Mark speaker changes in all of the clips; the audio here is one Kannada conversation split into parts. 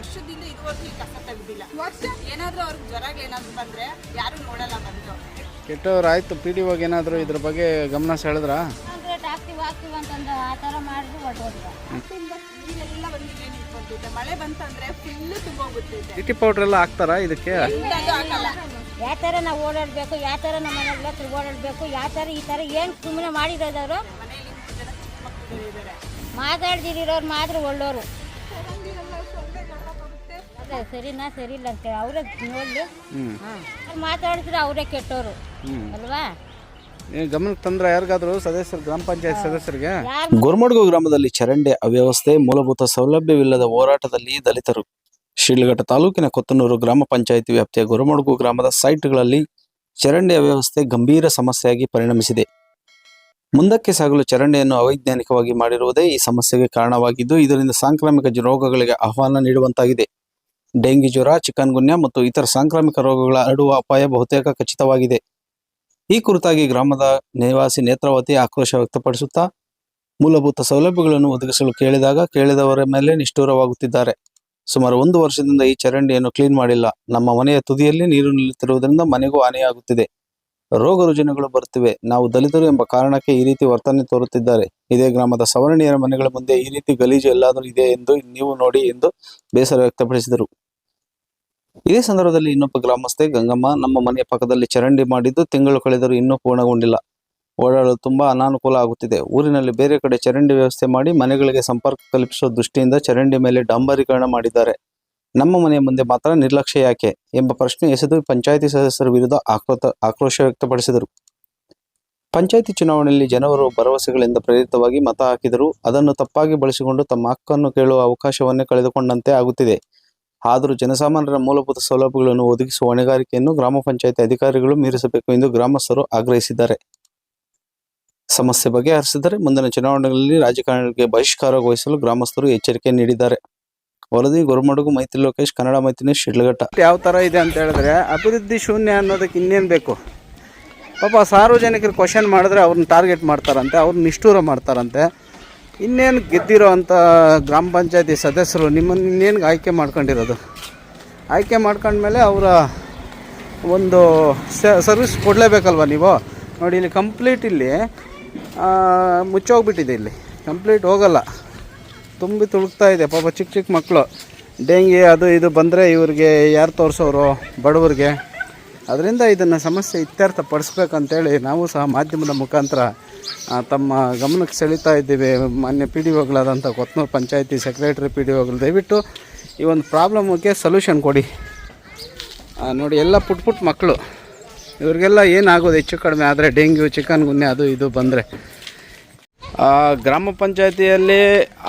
Speaker 1: ವರ್ಷದಿಂದ ಇದುವರೆಗೂ ಈ ಕಸ ತೆಗ್ದಿಲ್ಲ. ಏನಾದ್ರೂ ಅವ್ರಿಗೆ ಜ್ವರ ಏನಾದ್ರು ಬಂದ್ರೆ ಯಾರು ನೋಡಲ್ಲ ಬಂದು.
Speaker 2: ಕೆಟ್ಟವ್ರು ಆಯಿತು ಪಿ ಡಿ ಒಗೆ ಏನಾದರೂ ಇದ್ರ ಬಗ್ಗೆ ಗಮನ ಸೆಳೆದ್ರಾ?
Speaker 3: ರೇಟ್ ಹಾಕ್ತೀವಿ ಹಾಕ್ತೀವಿ ಅಂತಂದು ಆ ಥರ ಮಾಡಿದ್ರು ಹೊಟ್ಟೋದ್ರು
Speaker 1: ನೀರೆಲ್ಲ ಬಂದು ಇಲ್ಲೇ ನಿಂತ್ಕೊಂತಿದ್ದೆ ಮಳೆ ಬಂತಂದ್ರೆ ಫುಲ್ಲು ತುಂಬೋಗ್ಬಿಟ್ಟಿದೆ
Speaker 2: ಸಿಟಿ ಪೌಡ್ರ್ ಎಲ್ಲ ಹಾಕ್ತಾರ ಇದಕ್ಕೆ?
Speaker 1: ಅದು
Speaker 3: ಯಾವ ಥರ ನಾವು ಓಡಾಡಬೇಕು ಯಾವ ಥರ ನಮ್ಮ ಮನೆಗಳ ತಿರುಗಾಡಬೇಕು ಓಡಾಡಬೇಕು ಯಾವ ಥರ ಈ ಥರ ಏನು ಸುಮ್ಮನೆ ಮಾಡಿರೋದವರು?
Speaker 1: ಮನೆಯಲ್ಲಿ ಮೂರು ಜನ ಚಿಕ್ಕ ಮಕ್ಕಳು ಇದ್ದಾರೆ.
Speaker 3: ಮಾತಾಡ್ದಿರೋರು ಮಾತ್ರ ಒಳ್ಳೋರು. ಸರಿನಾ ಸರಿ ಇಲ್ಲ ಅಂತ ಅವರೇ ನೋಡಲಿ.
Speaker 2: ಹ್ಞೂ
Speaker 3: ಹಾಂ. ಮಾತಾಡಿದ್ರೆ ಅವರೇ
Speaker 2: ಕೆಟ್ಟವರು
Speaker 3: ಅಲ್ವಾ?
Speaker 2: ನೀವು ಗಮನಕ್ಕೆ ತಂದ್ರೆ ಯಾರಿಗಾದ್ರೂ ಸದಸ್ಯರು ಗ್ರಾಮ ಪಂಚಾಯತ್ ಸದಸ್ಯರಿಗೆ?
Speaker 4: ಗೊರ್ಮಡ್ಗು ಗ್ರಾಮದಲ್ಲಿ ಚರಂಡಿ ಅವ್ಯವಸ್ಥೆ ಮೂಲಭೂತ ಸೌಲಭ್ಯವಿಲ್ಲದ ಹೋರಾಟದಲ್ಲಿ ದಲಿತರು. ಶಿಡ್ಲಘಟ್ಟ ತಾಲೂಕಿನ ಕೊತ್ತನೂರು ಗ್ರಾಮ ಪಂಚಾಯಿತಿ ವ್ಯಾಪ್ತಿಯ ಗೊರಮಡ್ಗು ಗ್ರಾಮದ ಸೈಟ್ಗಳಲ್ಲಿ ಚರಂಡಿ ಅವ್ಯವಸ್ಥೆ ಗಂಭೀರ ಸಮಸ್ಯೆಯಾಗಿ ಪರಿಣಮಿಸಿದೆ. ಮುಂದಕ್ಕೆ ಸಾಗಲು ಚರಂಡಿಯನ್ನು ಅವೈಜ್ಞಾನಿಕವಾಗಿ ಮಾಡಿರುವುದೇ ಈ ಸಮಸ್ಯೆಗೆ ಕಾರಣವಾಗಿದ್ದು ಇದರಿಂದ ಸಾಂಕ್ರಾಮಿಕ ರೋಗಗಳಿಗೆ ಆಹ್ವಾನ ನೀಡುವಂತಾಗಿದೆ. ಡೆಂಗಿ ಜ್ವರ ಚಿಕನ್ ಗುನ್ಯಾ ಮತ್ತು ಇತರ ಸಾಂಕ್ರಾಮಿಕ ರೋಗಗಳ ಹರಡುವ ಅಪಾಯ ಬಹುತೇಕ ಖಚಿತವಾಗಿದೆ. ಈ ಕುರಿತಾಗಿ ಗ್ರಾಮದ ನಿವಾಸಿ ನೇತ್ರಾವತಿ ಆಕ್ರೋಶ ವ್ಯಕ್ತಪಡಿಸುತ್ತಾ, ಮೂಲಭೂತ ಸೌಲಭ್ಯಗಳನ್ನು ಒದಗಿಸಲು ಕೇಳಿದಾಗ ಕೇಳಿದವರ ಮೇಲೆ ನಿಷ್ಠೂರವಾಗುತ್ತಿದ್ದಾರೆ. ಸುಮಾರು ಒಂದು ವರ್ಷದಿಂದ ಈ ಚರಂಡಿಯನ್ನು ಕ್ಲೀನ್ ಮಾಡಿಲ್ಲ. ನಮ್ಮ ಮನೆಯ ತುದಿಯಲ್ಲಿ ನೀರು ನಿಲ್ಲುತ್ತಿರುವುದರಿಂದ ಮನೆಗೂ ಹಾನಿಯಾಗುತ್ತಿದೆ. ರೋಗ ರುಜಿನಗಳು ಬರುತ್ತಿವೆ. ನಾವು ದಲಿತರು ಎಂಬ ಕಾರಣಕ್ಕೆ ಈ ರೀತಿ ವರ್ತನೆ ತೋರುತ್ತಿದ್ದಾರೆ. ಇದೇ ಗ್ರಾಮದ ಸವರ್ಣೀಯರ ಮನೆಗಳ ಮುಂದೆ ಈ ರೀತಿ ಗಲೀಜು ಎಲ್ಲಾದರೂ ಇದೆ ಎಂದು ನೀವು ನೋಡಿ ಎಂದು ಬೇಸರ ವ್ಯಕ್ತಪಡಿಸಿದರು. ಇದೇ ಸಂದರ್ಭದಲ್ಲಿ ಇನ್ನೊಬ್ಬ ಗ್ರಾಮಸ್ಥೆ, ಗಂಗಮ್ಮ, ನಮ್ಮ ಮನೆಯ ಪಕ್ಕದಲ್ಲಿ ಚರಂಡಿ ಮಾಡಿದ್ದು ತಿಂಗಳು ಕಳೆದರೂ ಇನ್ನೂ ಪೂರ್ಣಗೊಂಡಿಲ್ಲ. ಓಡಾಡಲು ತುಂಬಾ ಅನಾನುಕೂಲ ಆಗುತ್ತಿದೆ. ಊರಿನಲ್ಲಿ ಬೇರೆ ಕಡೆ ಚರಂಡಿ ವ್ಯವಸ್ಥೆ ಮಾಡಿ ಮನೆಗಳಿಗೆ ಸಂಪರ್ಕ ಕಲ್ಪಿಸುವ ದೃಷ್ಟಿಯಿಂದ ಚರಂಡಿ ಮೇಲೆ ಡಾಂಬರೀಕರಣ ಮಾಡಿದ್ದಾರೆ. ನಮ್ಮ ಮನೆಯ ಮುಂದೆ ಮಾತ್ರ ನಿರ್ಲಕ್ಷ್ಯ ಯಾಕೆ ಎಂಬ ಪ್ರಶ್ನೆ ಎಸೆದು ಪಂಚಾಯಿತಿ ಸದಸ್ಯರ ವಿರುದ್ಧ ಆಕ್ರೋತ, ಆಕ್ರೋಶ ವ್ಯಕ್ತಪಡಿಸಿದರು. ಪಂಚಾಯಿತಿ ಚುನಾವಣೆಯಲ್ಲಿ ಜನರು ಭರವಸೆಗಳಿಂದ ಪ್ರೇರಿತವಾಗಿ ಮತ ಹಾಕಿದರು ಅದನ್ನು ತಪ್ಪಾಗಿ ಬಳಸಿಕೊಂಡು ತಮ್ಮ ಹಕ್ಕನ್ನು ಕೇಳುವ ಅವಕಾಶವನ್ನೇ ಕಳೆದುಕೊಂಡಂತೆ ಆಗುತ್ತಿದೆ. ಆದರೂ ಜನಸಾಮಾನ್ಯರ ಮೂಲಭೂತ ಸೌಲಭ್ಯಗಳನ್ನು ಒದಗಿಸುವ ಹೊಣೆಗಾರಿಕೆಯನ್ನು ಗ್ರಾಮ ಪಂಚಾಯಿತಿ ಅಧಿಕಾರಿಗಳು ಮೀರಿಸಬೇಕು ಎಂದು ಗ್ರಾಮಸ್ಥರು ಆಗ್ರಹಿಸಿದ್ದಾರೆ. ಸಮಸ್ಯೆ ಬಗೆಹರಿಸಿದರೆ ಮುಂದಿನ ಚುನಾವಣೆಗಳಲ್ಲಿ ರಾಜಕಾರಣಿಗಳಿಗೆ ಬಹಿಷ್ಕಾರ ವಹಿಸಲು ಗ್ರಾಮಸ್ಥರು ಎಚ್ಚರಿಕೆ ನೀಡಿದ್ದಾರೆ. ವರದಿ, ಗುರುಮಡುಗು, ಮೈತ್ರಿ ಲೋಕೇಶ್, ಕನ್ನಡ ಮೈತ್ರಿ ಶಿಡ್ಲಘಟ್ಟ.
Speaker 2: ಯಾವ ಥರ ಇದೆ ಅಂತ ಹೇಳಿದ್ರೆ ಅಭಿವೃದ್ಧಿ ಶೂನ್ಯ ಅನ್ನೋದಕ್ಕೆ ಇನ್ನೇನು ಬೇಕು? ಪಾಪ ಸಾರ್ವಜನಿಕರು ಕ್ವಶನ್ ಮಾಡಿದ್ರೆ ಅವ್ರನ್ನ ಟಾರ್ಗೆಟ್ ಮಾಡ್ತಾರಂತೆ, ಅವ್ರನ್ನ ನಿಷ್ಠೂರ ಮಾಡ್ತಾರಂತೆ. ಇನ್ನೇನು ಗೆದ್ದಿರೋ ಅಂಥ ಗ್ರಾಮ ಪಂಚಾಯತಿ ಸದಸ್ಯರು ನಿಮ್ಮನ್ನು ಇನ್ನೇನು ಆಯ್ಕೆ ಮಾಡ್ಕೊಂಡಿರೋದು? ಆಯ್ಕೆ ಮಾಡ್ಕೊಂಡ್ಮೇಲೆ ಅವರ ಒಂದು ಸರ್ವಿಸ್ ಕೊಡಲೇಬೇಕಲ್ವ ನೀವು? ನೋಡಿ, ಇಲ್ಲಿ ಕಂಪ್ಲೀಟ್ ಇಲ್ಲಿ ಮುಚ್ಚೋಗ್ಬಿಟ್ಟಿದೆ ಇಲ್ಲಿ. ಕಂಪ್ಲೀಟ್ ಹೋಗಲ್ಲ. ತುಂಬಿ ತುಳುಕ್ತಾ ಇದೆ. ಪಾಪ ಚಿಕ್ಕ ಚಿಕ್ಕ ಮಕ್ಕಳು ಡೆಂಗಿ, ಅದು ಇದು ಬಂದರೆ ಇವ್ರಿಗೆ ಯಾರು ತೋರಿಸೋರು? ಬಡವ್ರಿಗೆ. ಅದರಿಂದ ಇದನ್ನು ಸಮಸ್ಯೆ ಇತ್ಯರ್ಥ ಪಡಿಸ್ಬೇಕಂತೇಳಿ ನಾವು ಸಹ ಮಾಧ್ಯಮದ ಮುಖಾಂತರ ತಮ್ಮ ಗಮನಕ್ಕೆ ಸೆಳೀತಾ ಇದ್ದೀವಿ. ಮಾನ್ಯ ಪಿ ಡಿ ಒಗಳಾದಂಥ ಕೊತ್ನೂರು ಪಂಚಾಯತಿ ಸೆಕ್ರೆಟರಿ ಪಿ ಡಿ ಒಗಳು, ದಯವಿಟ್ಟು ಈ ಒಂದು ಪ್ರಾಬ್ಲಮ್ಗೆ ಸೊಲ್ಯೂಷನ್ ಕೊಡಿ. ನೋಡಿ, ಎಲ್ಲ ಪುಟ್ ಪುಟ್ ಮಕ್ಕಳು. ಇವ್ರಿಗೆಲ್ಲ ಏನಾಗೋದು ಹೆಚ್ಚು ಕಡಿಮೆ ಆದರೆ ಡೆಂಗ್ಯೂ, ಚಿಕನ್ ಗುನ್ನೆ ಅದು ಇದು ಬಂದರೆ. ಗ್ರಾಮ ಪಂಚಾಯತಿಯಲ್ಲಿ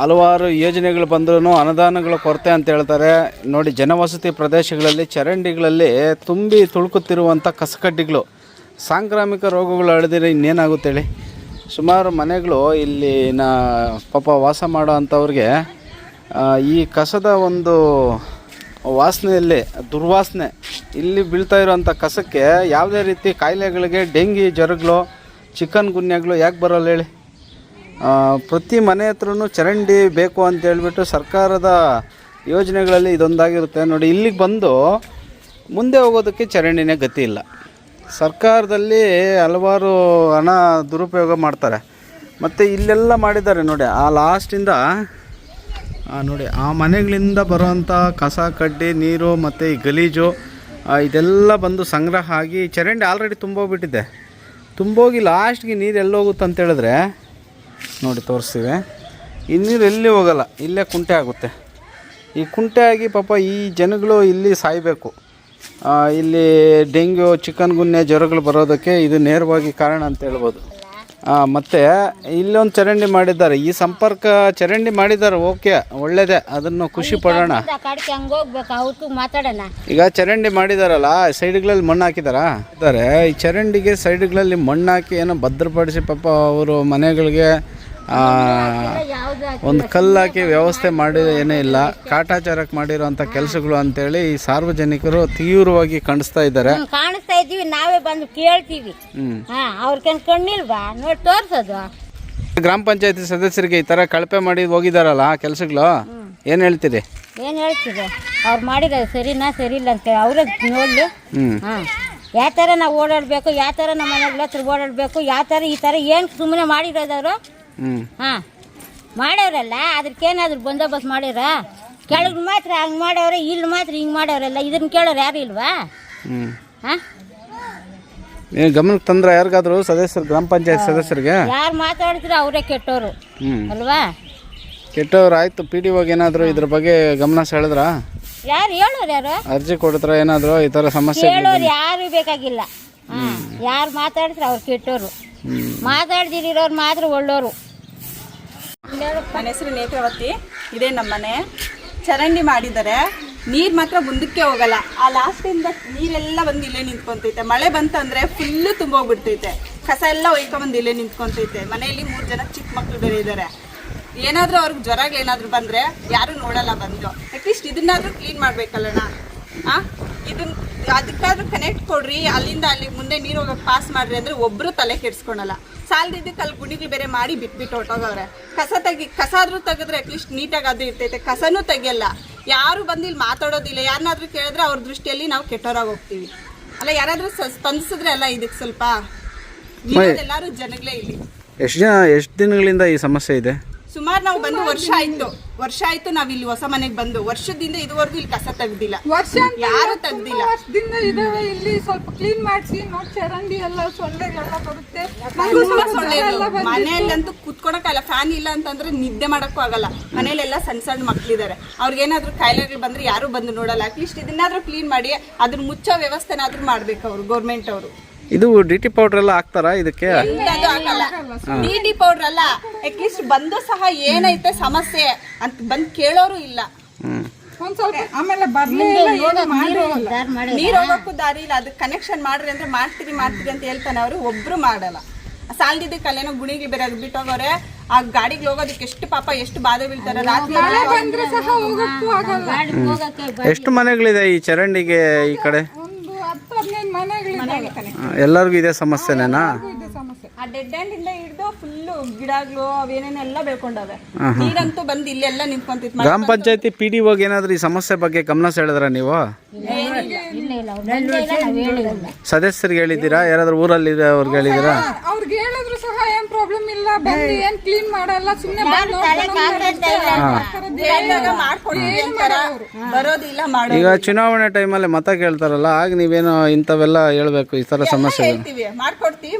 Speaker 2: ಹಲವಾರು ಯೋಜನೆಗಳು ಬಂದ್ರೂ ಅನುದಾನಗಳ ಕೊರತೆ ಅಂತ ಹೇಳ್ತಾರೆ. ನೋಡಿ, ಜನವಸತಿ ಪ್ರದೇಶಗಳಲ್ಲಿ, ಚರಂಡಿಗಳಲ್ಲಿ ತುಂಬಿ ತುಳುಕುತ್ತಿರುವಂಥ ಕಸಕಡ್ಡಿಗಳು. ಸಾಂಕ್ರಾಮಿಕ ರೋಗಗಳು ಹರಡಿದ್ರೆ ಇನ್ನೇನಾಗುತ್ತೆ ಹೇಳಿ? ಸುಮಾರು ಮನೆಗಳು ಇಲ್ಲಿನ ಪಾಪ ವಾಸ ಮಾಡೋ ಅಂಥವ್ರಿಗೆ ಈ ಕಸದ ಒಂದು ವಾಸನೆಯಲ್ಲಿ, ದುರ್ವಾಸನೆ ಇಲ್ಲಿ ಬೀಳ್ತಾ ಇರೋವಂಥ ಕಸಕ್ಕೆ ಯಾವುದೇ ರೀತಿ ಕಾಯಿಲೆಗಳಿಗೆ, ಡೆಂಗಿ ಜ್ವರಗಳು, ಚಿಕನ್ ಗುನ್ಯಗಳು ಯಾಕೆ ಬರೋಲ್ಲ ಹೇಳಿ? ಪ್ರತಿ ಮನೆ ಹತ್ರನು ಚರಂಡಿ ಬೇಕು ಅಂತ ಹೇಳ್ಬಿಟ್ಟು ಸರ್ಕಾರದ ಯೋಜನೆಗಳಲ್ಲಿ ಇದೊಂದಾಗಿರುತ್ತೆ. ನೋಡಿ, ಇಲ್ಲಿಗೆ ಬಂದು ಮುಂದೆ ಹೋಗೋದಕ್ಕೆ ಚರಂಡಿನೇ ಗತಿ ಇಲ್ಲ. ಸರ್ಕಾರದಲ್ಲಿ ಹಲವಾರು ಹಣ ದುರುಪಯೋಗ ಮಾಡ್ತಾರೆ. ಮತ್ತು ಇಲ್ಲೆಲ್ಲ ಮಾಡಿದ್ದಾರೆ ನೋಡಿ, ಆ ಲಾಸ್ಟಿಂದ ನೋಡಿ, ಆ ಮನೆಗಳಿಂದ ಬರುವಂಥ ಕಸ, ಕಡ್ಡಿ, ನೀರು ಮತ್ತು ಈ ಗಲೀಜು ಇದೆಲ್ಲ ಬಂದು ಸಂಗ್ರಹ ಆಗಿ ಚರಂಡಿ ಆಲ್ರೆಡಿ ತುಂಬೋಗ್ಬಿಟ್ಟಿದೆ. ತುಂಬೋಗಿ ಲಾಸ್ಟ್ಗೆ ನೀರು ಎಲ್ಲೋಗುತ್ತೆ ಅಂತ ಹೇಳಿದ್ರೆ ನೋಡಿ ತೋರಿಸ್ತೀವಿ ಈ ನೀರು ಎಲ್ಲಿ ಹೋಗಲ್ಲ ಇಲ್ಲೇ ಕುಂಟೆ ಆಗುತ್ತೆ. ಈ ಕುಂಟೆ ಆಗಿ ಪಾಪ ಈ ಜನಗಳು ಇಲ್ಲಿ ಸಾಯಬೇಕು. ಇಲ್ಲಿ ಡೆಂಗ್ಯೂ ಚಿಕನ್ ಗುನ್ಯಾ ಜ್ವರಗಳು ಬರೋದಕ್ಕೆ ಇದು ನೇರವಾಗಿ ಕಾರಣ ಅಂತ ಹೇಳ್ಬೋದು. ಮತ್ತು ಇಲ್ಲೊಂದು ಚರಂಡಿ ಮಾಡಿದ್ದಾರೆ. ಈ ಸಂಪರ್ಕ ಚರಂಡಿ ಮಾಡಿದ್ದಾರೆ ಓಕೆ ಒಳ್ಳೇದೇ ಅದನ್ನು ಖುಷಿ ಪಡೋಣ. ಈಗ ಚರಂಡಿ ಮಾಡಿದಾರಲ್ಲ ಸೈಡ್ಗಳಲ್ಲಿ ಮಣ್ಣು ಹಾಕಿದಾರಾ? ಇದ್ದಾರೆ ಈ ಚರಂಡಿಗೆ ಸೈಡ್ಗಳಲ್ಲಿ ಮಣ್ಣು ಹಾಕಿ ಏನೋ ಭದ್ರಪಡಿಸಿ ಪಾಪ ಅವರು ಮನೆಗಳಿಗೆ ಒಂದು ಕಲ್ಲಾಕಿ ವ್ಯವಸ್ಥೆ ಮಾಡಿ ಏನೇ ಇಲ್ಲ. ಕಾಟಾಚಾರಕ್ಕೆ ಮಾಡಿರೋಂಥ ಕೆಲಸಗಳು ಅಂತೇಳಿ ಈ ಸಾರ್ವಜನಿಕರು ತೀವ್ರವಾಗಿ ಕಾಣಿಸ್ತಾ ಇದ್ದಾರೆ.
Speaker 3: ಕಾಣಿಸ್ತಾ ಇದ್ದೀವಿ. ನಾವೇ ಬಂದು ಕೇಳ್ತೀವಿ. ಅವ್ರಿಗೇನು ಕಣ್ಣಿಲ್ವಾ? ನೋಡಿ ತೋರ್ಸೋದು.
Speaker 2: ಗ್ರಾಮ ಪಂಚಾಯತಿ ಸದಸ್ಯರಿಗೆ ಈ ಥರ ಕಳಪೆ ಮಾಡಿ ಹೋಗಿದಾರಲ್ಲ ಕೆಲಸಗಳು? ಏನು ಹೇಳ್ತೀರಿ?
Speaker 3: ಏನು ಹೇಳ್ತೀರಿ? ಅವ್ರು ಮಾಡಿರೋದು ಸರಿನಾ ಸರಿ ಇಲ್ಲ ಅಂತ ಅವರೇ ನೋಡಲಿ. ಹಾಂ. ಯಾವ ಥರ ನಾವು ಓಡಾಡಬೇಕು ಯಾವ ಥರ ನಮ್ಮ ಮನೆಗಳ ಹತ್ರ ಓಡಾಡಬೇಕು ಯಾವ ಥರ ಈ ಥರ ಏನು ಸುಮ್ಮನೆ ಮಾಡಿರೋದವರು? ಹಾಂ. ಮಾಡೋರಲ್ಲ ಅದಕ್ಕೇನಾದ್ರು ಬಂದೋಬಸ್ತ್ ಮಾಡ್ಯಾರ ಕೆಳಗೆ ಮಾತ್ರ ಹಂಗೆ ಮಾಡೋರ ಇಲ್ಲಿ ಮಾತ್ರ ಹಿಂಗೆ ಮಾಡೋರೆಲ್ಲ ಇದನ್ನ ಕೇಳೋರು ಯಾರು ಇಲ್ವಾ? ಹಾಂ?
Speaker 2: ಏನು ಗಮನಕ್ಕೆ ತಂದ್ರೆ ಯಾರಿಗಾದ್ರು ಸದಸ್ಯರು ಗ್ರಾಮ ಪಂಚಾಯತ್ ಸದಸ್ಯರಿಗೆ?
Speaker 3: ಯಾರು ಮಾತಾಡ್ತಿರೋ ಅವರೇ ಕೆಟ್ಟವರು ಅಲ್ವಾ?
Speaker 2: ಕೆಟ್ಟವ್ರು ಆಯಿತು ಪಿ ಡಿ ಒಗೆ ಏನಾದರೂ ಇದ್ರ ಬಗ್ಗೆ ಗಮನ ಸೆಳೆದ್ರ?
Speaker 3: ಯಾರು ಹೇಳೋರು ಯಾರು?
Speaker 2: ಅರ್ಜಿ ಕೊಡಿದ್ರ ಏನಾದರೂ ಈ ಥರ ಸಮಸ್ಯೆ
Speaker 3: ಹೇಳೋರು ಯಾರು ಬೇಕಾಗಿಲ್ಲ. ಯಾರು ಮಾತಾಡಿದ್ರೆ ಅವ್ರು ಕೆಟ್ಟೋರು. ಮಾತಾಡ್ದಿರೋರು ಮಾತ್ರ ಒಳ್ಳೋರು.
Speaker 1: ನನ್ನ ಹೆಸರು ನೇತ್ರಾವತಿ ಇದೇ ನಮ್ಮ ಮನೆ ಚರಂಡಿ ಮಾಡಿದ್ದಾರೆ. ನೀರು ಮಾತ್ರ ಮುಂದಕ್ಕೆ ಹೋಗಲ್ಲ. ಆ ಲಾಸ್ಟಿಂದ ನೀರೆಲ್ಲ ಬಂದು ಇಲ್ಲೇ ನಿಂತ್ಕೊಂತೈತೆ. ಮಳೆ ಬಂತಂದ್ರೆ ಫುಲ್ಲು ತುಂಬೋಗ್ಬಿಡ್ತೈತೆ ಕಸ ಎಲ್ಲ ಒಯ್ಕೊಂಬಂದು ಇಲ್ಲೇ ನಿಂತ್ಕೊಂತೈತೆ. ಮನೆಯಲ್ಲಿ ಮೂರು ಜನ ಚಿಕ್ಕ ಮಕ್ಕಳು ಬೇರೆ ಇದ್ದಾರೆ ಏನಾದರೂ ಅವ್ರಿಗೆ ಜ್ವರಗಳೇನಾದರೂ ಬಂದರೆ ಯಾರೂ ನೋಡಲ್ಲ ಬಂದು. ಅಟ್ಲೀಸ್ಟ್ ಇದನ್ನಾದರೂ ಕ್ಲೀನ್ ಮಾಡ್ಬೇಕಲ್ಲಣ್ಣ. ಆ? ಇದನ್ನ ಅದಕ್ಕಾದ್ರೂ ಕನೆಕ್ಟ್ ಕೊಡ್ರಿ ಅಲ್ಲಿಂದ ಅಲ್ಲಿ ಮುಂದೆ ನೀರು ಹೋಗಕ್ಕೆ ಪಾಸ್ ಮಾಡ್ರಿ ಅಂದ್ರೆ ಒಬ್ರು ತಲೆ ಕೆಡ್ಸ್ಕೊಳಲ್ಲ. ಸಾಲದಿದ್ದಕ್ಕೆ ಅಲ್ಲಿ ಗುಣಿಗಳು ಬೇರೆ ಮಾಡಿ ಬಿಟ್ಬಿಟ್ಟು ಹೊಟ್ಟೋಗವ್ರೆ ಕಸ ತೆಗಿ ಕಸ ಆದ್ರೂ ತೆಗೆದ್ರೆ ಅಟ್ಲೀಸ್ಟ್ ನೀಟಾಗಿ ಅದು ಇರ್ತೈತೆ. ಕಸನೂ ತೆಗಿಯಲ್ಲ. ಯಾರು ಬಂದು ಇಲ್ಲಿ ಮಾತಾಡೋದಿಲ್ಲ. ಯಾರನ್ನಾದ್ರೂ ಕೇಳಿದ್ರೆ ಅವ್ರ ದೃಷ್ಟಿಯಲ್ಲಿ ನಾವು ಕೆಟ್ಟೋರಾಗಿ ಹೋಗ್ತೀವಿ. ಅಲ್ಲ ಯಾರಾದ್ರೂ ಸ್ಪಂದಿಸಿದ್ರೆ ಅಲ್ಲ ಇದಕ್ಕೆ ಸ್ವಲ್ಪ? ಎಲ್ಲರೂ ಜನಗಳೇ ಇಲ್ಲಿ.
Speaker 2: ಎಷ್ಟು ಜನ ಎಷ್ಟು ದಿನಗಳಿಂದ ಈ ಸಮಸ್ಯೆ ಇದೆ?
Speaker 1: ಸುಮಾರು ನಾವು ಬಂದು ವರ್ಷ ಆಯ್ತು. ವರ್ಷ ಆಯ್ತು ನಾವ್ ಇಲ್ಲಿ ಹೊಸ ಮನೆಗೆ ಬಂದು. ವರ್ಷದಿಂದ ಇದುವರೆಗೂ ಇಲ್ಲಿ ಕಸ ತೆಗ್ದಿಲ್ಲ.
Speaker 5: ವರ್ಷ
Speaker 1: ಯಾರು ತೆಗ್ದಿಲ್ಲ.
Speaker 5: ವರ್ಷದಿಂದ ಇದಾವೆ. ಇಲ್ಲಿ ಸ್ವಲ್ಪ ಕ್ಲೀನ್ ಮಾಡಿಸಿ ನೋಡಿ ಚರಂಡಿ ಎಲ್ಲ ಸೊಳ್ಳೆಗಳೆಲ್ಲ ಬರುತ್ತೆ.
Speaker 1: ತುಂಬಾ ಸೊಳ್ಳೆಗಳು ಮನೆಯಲ್ಲಂತೂ ಕುತ್ಕೊಳಕ್ಕಾಗಲ್ಲ ಫ್ಯಾನ್ ಇಲ್ಲ ಅಂತಂದ್ರೆ ನಿದ್ದೆ ಮಾಡಕ್ಕೂ ಆಗಲ್ಲ. ಮನೆಯಲ್ಲೆಲ್ಲ ಸಣ್ಣ ಸಣ್ಣ ಮಕ್ಳಿದ್ದಾರೆ ಅವ್ರಿಗೇನಾದ್ರೂ ಕಾಯಿಲೆಗಳು ಬಂದ್ರೆ ಯಾರು ಬಂದು ನೋಡಲ್ಲ. ಅಟ್ಲೀಸ್ಟ್ ಇದನ್ನಾದ್ರೂ ಕ್ಲೀನ್ ಮಾಡಿ ಅದ್ರ ಮುಚ್ಚೋ ವ್ಯವಸ್ಥೆನಾದ್ರೂ ಮಾಡ್ಬೇಕು ಅವರು ಗೌರ್ಮೆಂಟ್ ಅವರು.
Speaker 2: ಇದು ಡಿ ಟಿ ಪೌಡರ್ ಎಲ್ಲ ಹಾಕ್ತಾರಾ ಇದಕ್ಕೆ?
Speaker 1: ಡಿಟಿ ಡಿ ಪೌಡರ್ ಅಲ್ಲ ಅಟ್ಲೀಸ್ಟ್ ಬಂದು ಸಹ ಏನೈತೆ ಸಮಸ್ಯೆ ಅಂತ ಬಂದು ಕೇಳೋರು ಇಲ್ಲ.
Speaker 2: ಹ್ಞೂ
Speaker 5: ಸ್ವಲ್ಪ ಆಮೇಲೆ ಬರ್ಲೇ ಇಲ್ಲ ಏನು ಮಾಡೇ
Speaker 1: ನೀರ್ ಹೋಗಕ್ಕೂ ದಾರಿ ಇಲ್ಲ ಅದಕ್ಕೆ ಕನೆಕ್ಷನ್ ಮಾಡ್ರಿ ಅಂದ್ರೆ ಮಾಡ್ತೀರಿ ಮಾಡ್ತೀರಿ ಅಂತ ಹೇಳ್ತಾನೆ ಅವರು ಒಬ್ರು ಮಾಡಲ್ಲ. ಸಾಲದಿದ್ದ ಅಲ್ಲೇನೋ ಗುಣಿಗೆ ಬೇರೆ ಬಿಟ್ಟೋಗವ್ರೆ ಆ ಗಾಡಿಗೆ ಹೋಗೋದಕ್ಕೆ ಎಷ್ಟು ಪಾಪ ಎಷ್ಟು ಬಾಧೆ ಬೀಳ್ತಾರೆ ರಾತ್ರಿ
Speaker 5: ಮಳೆ ಬಂದ್ರೆ ಸಹ ಹೋಗಕ್ಕೂ ಆಗಲ್ಲ.
Speaker 2: ಎಷ್ಟು ಮನೆಗಳಿದೆ ಈ ಚರಂಡಿಗೆ ಈ ಕಡೆ
Speaker 5: ಒಂದು ಹತ್ತು ಹದಿನೈದು ಮನೆಗಳಿದ್ದಾವೆ
Speaker 2: ಆ, ಎಲ್ಲರಿಗೂ ಇದೇ ಸಮಸ್ಯೆನೇನಾ
Speaker 5: ಇದೆ ಸಮಸ್ಯೆ.
Speaker 1: ಆ ಡೆಡ್ ಹ್ಯಾಂಡ್ ಇಂದ ಹಿಡಿದು ಫುಲ್ಲು ಗಿಡಗಳು ಅವೇನೇನೆಲ್ಲ ಬೆಳ್ಕೊಂಡವೆ ನೀರಂತೂ ಬಂದು ಇಲ್ಲೆಲ್ಲ ನಿಂತ್ಕೊಂತಿತ್ತು.
Speaker 2: ಗ್ರಾಮ ಪಂಚಾಯತಿ ಪಿ ಡಿ ಹೋಗಿ ಏನಾದ್ರೂ ಈ ಸಮಸ್ಯೆ ಬಗ್ಗೆ ಗಮನ ಸೆಳೆದ್ರ ನೀವು?
Speaker 3: ಇಲ್ಲ ಇಲ್ಲ ಇಲ್ಲ. ನಾವು ಹೇಳಿಲ್ಲ.
Speaker 2: ಸದಸ್ಯರಿಗೆ ಹೇಳಿದ್ದೀರಾ? ಯಾರಾದ್ರೂ ಊರಲ್ಲಿ ಅವ್ರಿಗೆ ಹೇಳಿದ್ದೀರಾ
Speaker 5: ಅವ್ರಿಗೆ ಹೇಳಿದ್ರು ಏನ್ ಪ್ರಾಬ್ಲಮ್ ಇಲ್ಲ. ಬಂದು ಏನ್ ಕ್ಲೀನ್ ಮಾಡಲ್ಲ. ಸುಮ್ನೆ ಬಂದು
Speaker 1: ಬರೋದಿಲ್ಲ ಮಾಡೋ
Speaker 2: ಈಗ ಚುನಾವಣೆ ಟೈಮಲ್ಲಿ ಮತ ಕೇಳ್ತಾರಲ್ಲ ಆಗ ನೀವೇನೋ ಇಂಥವೆಲ್ಲ ಹೇಳ್ಬೇಕು ಈ ಥರ ಸಮಸ್ಯೆ
Speaker 1: ಹೇಳ್ತೀವಿ. ಮಾಡ್ಕೊಡ್ತೀವಿ.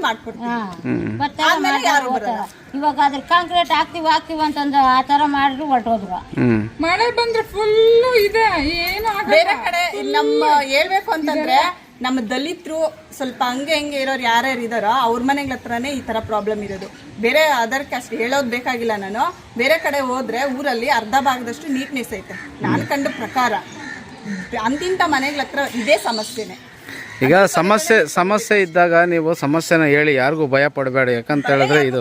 Speaker 3: ಇವಾಗ ಅದ್ರ ಕಾಂಕ್ರೀಟ್ ಹಾಕ್ತಿವಿ ಹಾಕ್ತಿವಿ ಅಂತಂದ್ರೆ ಆ ಥರ ಮಾಡಿದ್ರು ಹೊರಟೋದ್ರು.
Speaker 2: ಹ್ಞೂ
Speaker 5: ಮಳೆ ಬಂದ್ರೆ ಫುಲ್ ಇದೆ. ಏನು ಆಗಲ್ಲ.
Speaker 1: ಬೇರೆ ಕಡೆ ನಮ್ಮ ಹೇಳ್ಬೇಕು ಅಂತಂದ್ರೆ ನಮ್ಮ ದಲಿತರು ಸ್ವಲ್ಪ ಹಂಗೆ ಹೆಂಗೆ ಇರೋರು ಯಾರ್ಯಾರು ಇದಾರೋ ಅವ್ರ ಮನೆಗಳ ಹತ್ರನೇ ಈ ತರ ಪ್ರಾಬ್ಲಮ್ ಇರೋದು. ಬೇರೆ ಅದರ್ ಕ್ಯಾಸ್ಟ್ ಹೇಳೋದು ಬೇಕಾಗಿಲ್ಲ ನಾನು. ಬೇರೆ ಕಡೆ ಹೋದರೆ ಊರಲ್ಲಿ ಅರ್ಧ ಭಾಗದಷ್ಟು ನೀಟ್ನೆಸ್ ಐತೆ. ನಾನು ಕಂಡ ಪ್ರಕಾರ. ಅಂತಿಂತ ಮನೆಗಳ ಹತ್ರ ಇದೇ ಸಮಸ್ಯೆನೆ.
Speaker 2: ಈಗ ಸಮಸ್ಯೆ ಸಮಸ್ಯೆ ಇದ್ದಾಗ ನೀವು ಸಮಸ್ಯೆನ ಹೇಳಿ ಯಾರಿಗೂ ಭಯ ಪಡಬೇಡ. ಯಾಕಂತ ಹೇಳಿದ್ರೆ ಇದು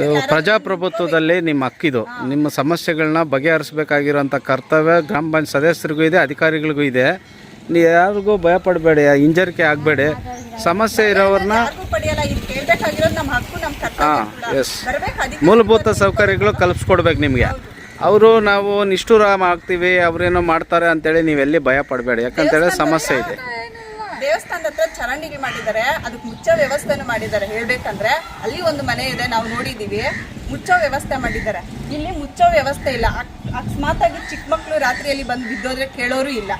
Speaker 2: ಇದು ಪ್ರಜಾಪ್ರಭುತ್ವದಲ್ಲಿ ನಿಮ್ಮ ಹಕ್ಕಿದು. ನಿಮ್ಮ ಸಮಸ್ಯೆಗಳನ್ನ ಬಗೆಹರಿಸಬೇಕಾಗಿರೋಂಥ ಕರ್ತವ್ಯ ಗ್ರಾಮ ಪಂಚಾಯತ್ ಸದಸ್ಯರಿಗೂ ಇದೆ ಅಧಿಕಾರಿಗಳಿಗೂ ಇದೆ. ನೀವು ಯಾರಿಗೂ ಭಯ ಪಡಬೇಡಿ ಹಿಂಜರಿಕೆ ಆಗಬೇಡಿ. ಸಮಸ್ಯೆ ಇರೋವ್ರನ್ನ
Speaker 1: ಹಾಂ
Speaker 2: ಎಸ್ ಮೂಲಭೂತ ಸೌಕರ್ಯಗಳು ಕಲ್ಪಿಸ್ಕೊಡ್ಬೇಕು ನಿಮಗೆ. ಅವರು ನಾವು ನಿಷ್ಠುರ ಆಗ್ತೀವಿ ಅವ್ರೇನೋ ಮಾಡ್ತಾರೆ ಅಂತೇಳಿ ನೀವೆಲ್ಲಿ ಭಯ ಪಡಬೇಡಿ ಯಾಕಂತೇಳಿ ಸಮಸ್ಯೆ ಇದೆ.
Speaker 1: ದೇವಸ್ಥಾನದ ಹತ್ರ ಚರಂಡಿಗೆ ಮಾಡಿದ್ದಾರೆ ಅದಕ್ಕೆ ಮುಚ್ಚ ವ್ಯವಸ್ಥೆನೂ ಮಾಡಿದ್ದಾರೆ. ಹೇಳ್ಬೇಕಂದ್ರೆ ಅಲ್ಲಿ ಒಂದು ಮನೆ ಇದೆ ನಾವು ನೋಡಿದೀವಿ ಮುಚ್ಚೋ ವ್ಯವಸ್ಥೆ ಮಾಡಿದ್ದಾರೆ. ಇಲ್ಲಿ ಮುಚ್ಚೋ ವ್ಯವಸ್ಥೆ ಇಲ್ಲ. ಅಕ್- ಅಕಸ್ಮಾತ್ ಆಗಿ ಚಿಕ್ಕ ಮಕ್ಕಳು ರಾತ್ರಿಯಲ್ಲಿ ಬಂದು ಬಿದ್ದೋದ್ರೆ ಕೇಳೋರು ಇಲ್ಲ.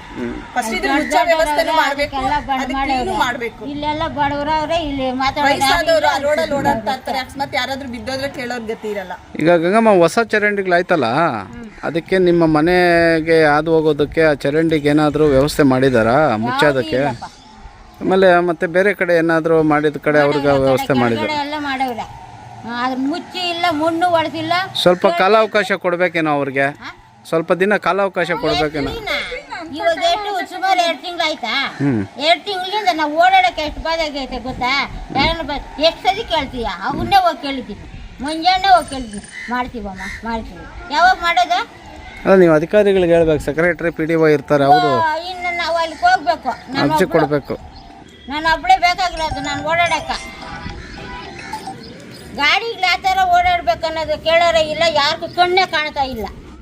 Speaker 1: ಫಸ್ಟ್ ಇದು ಮುಚ್ಚೋ ವ್ಯವಸ್ಥೆನೂ ಮಾಡ್ಬೇಕು. ಅದಕ್ಕೆ ಕ್ಲೀನು ಮಾಡ್ಬೇಕು.
Speaker 3: ಇಲ್ಲೆಲ್ಲ ಬಡವ್ರವ್ರೆ ಇಲ್ಲಿ ಮಾತಾಡೋದು
Speaker 1: ವಯಸ್ಸಾದವರು ಆ ರೋಡಲ್ಲಿ ಓಡಾಡ್ತಾ ಇರ್ತಾರೆ ಅಕಸ್ಮಾತ್ ಯಾರಾದ್ರೂ ಬಿದ್ದೋದ್ರೆ ಕೇಳೋರ್ ಗತಿ ಇರಲ್ಲ.
Speaker 2: ಈಗ ಗಂಗಮ್ಮ ಹೊಸ ಚರಂಡಿಗಳಾಯ್ತಲ್ಲ ಅದಕ್ಕೆ ನಿಮ್ಮ ಮನೆಗೆ ಹಾದು ಹೋಗೋದಕ್ಕೆ ಆ ಚರಂಡಿಗೆ ಏನಾದರೂ ವ್ಯವಸ್ಥೆ ಮಾಡಿದಾರಾ ಮುಚ್ಚೋದಕ್ಕೆ? ಆಮೇಲೆ ಮತ್ತೆ ಬೇರೆ ಕಡೆ ಏನಾದರೂ ಮಾಡಿದ ಕಡೆ ಅವ್ರಿಗೆ ವ್ಯವಸ್ಥೆ ಮಾಡಿದ್ದಾರೆ
Speaker 3: ಅದ್ರ ಮುಚ್ಚಿ ಇಲ್ಲ ಮಣ್ಣು ಒಡೆಸಿಲ್ಲ.
Speaker 2: ಸ್ವಲ್ಪ ಕಾಲಾವಕಾಶ ಕೊಡ್ಬೇಕೇನೋ ಅವ್ರಿಗೆ? ಸ್ವಲ್ಪ ದಿನ ಕಾಲಾವಕಾಶ ಕೊಡ್ಬೇಕೇನೋ?
Speaker 3: ಇವಾಗ ಎಷ್ಟು ಸುಮಾರು ಎರಡು ತಿಂಗಳು ಆಯ್ತಾ ಎರಡು ತಿಂಗಳಿಂದ ನಾವು ಓಡಾಡಕ್ಕೆ ಎಷ್ಟು ಬಾದಾಗೈತೆ ಗೊತ್ತಾ? ಯಾರನ್ನ ಎಷ್ಟು ಸರಿ ಕೇಳ್ತೀಯ? ಅವನ್ನೇ ಹೋಗಿ ಕೇಳಿದ್ದೀನಿ. ಮುಂಜಾನೆ ಹೋಗಿ ಕೇಳ್ತೀವಿ ಮಾಡ್ತೀವಮ್ಮ ಮಾಡ್ತೀವಿ. ಯಾವಾಗ ಮಾಡೋದು?
Speaker 2: ಅಲ್ಲ ನೀವು ಅಧಿಕಾರಿಗಳಿಗೆ ಹೇಳ್ಬೇಕು. ಸೆಕ್ರೆಟರಿ ಪಿ ಡಿ ಒ ಇರ್ತಾರೆ ಅವರು.
Speaker 3: ಇನ್ನು ನಾವು ಅಲ್ಲಿಗೆ ಹೋಗ್ಬೇಕು. ನಾನು
Speaker 2: ಅರ್ಜಿ ಕೊಡಬೇಕು.
Speaker 3: ನಾನು ಒಬ್ಬಳೇ ಬೇಕಾಗಿರೋದು ನಾನು ಓಡಾಡಕ್ಕ. ಗಾಡಿಗಳು ಆ ಥರ ಓಡಾಡ್ಬೇಕು ಅನ್ನೋದು ಕೇಳೋರೇ ಇಲ್ಲ ಯಾರಿಗೂ ಕಣ್ಣೇ ಕಾಣ್ತಾ ಇಲ್ಲ.